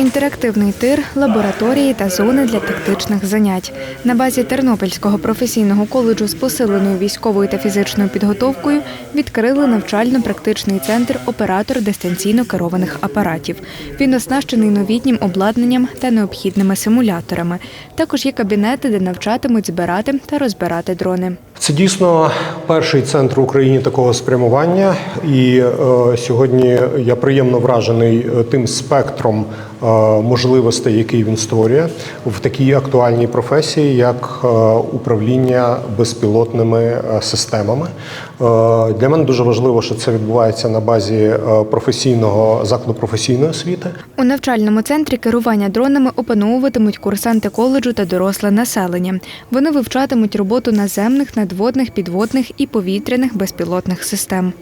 інтерактивний тир, лабораторії та зони для тактичних занять. На базі Тернопільського професійного коледжу з посиленою військовою та фізичною підготовкою відкрили навчально-практичний центр оператор дистанційно керованих апаратів. Він оснащений новітнім обладнанням та необхідними симуляторами. Також є кабінети, де навчатимуть збирати та розбирати дрони. Це дійсно перший центр в Україні такого спрямування, і е, сьогодні я приємно вражений е, тим спектром е, можливостей, який він створює в такій актуальній професії, як е, управління безпілотними е, системами. Е, для мене дуже важливо, що це відбувається на базі е, професійного закладу професійної освіти. У навчальному центрі керування дронами опановуватимуть курсанти коледжу та доросле населення. Вони вивчатимуть роботу наземних, надводних, підводних і повітряних безпілотних систем.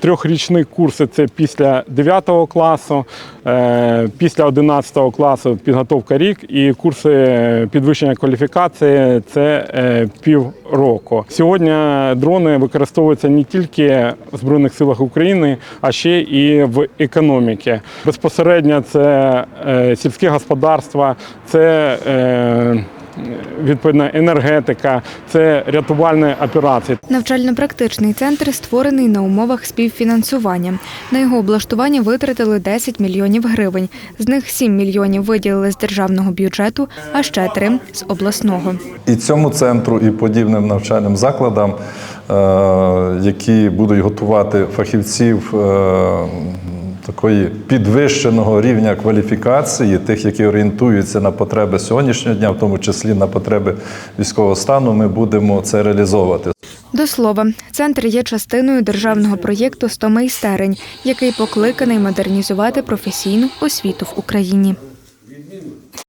Трьохрічний курс це після 9 класу, е, після 11 класу підготовка рік, і курси підвищення кваліфікації це е, півроку. Сьогодні дрони використовуються не тільки в Збройних силах України, а ще і в економіці. Безпосередньо це е, сільське господарство, це відповідно енергетика, це рятувальні операції. Навчально-практичний центр створений на умовах співфінансування. На його облаштування витратили 10 мільйонів гривень. З них 7 мільйонів виділили з державного бюджету, а ще 3 – з обласного. І цьому центру, і подібним навчальним закладам, е, які будуть готувати фахівців е, такої підвищеного рівня кваліфікації, тих, які орієнтуються на потреби сьогоднішнього дня, в тому числі на потреби військового стану, ми будемо це реалізовувати. До слова, центр є частиною державного проєкту «100 майстерень», який покликаний модернізувати професійну освіту в Україні.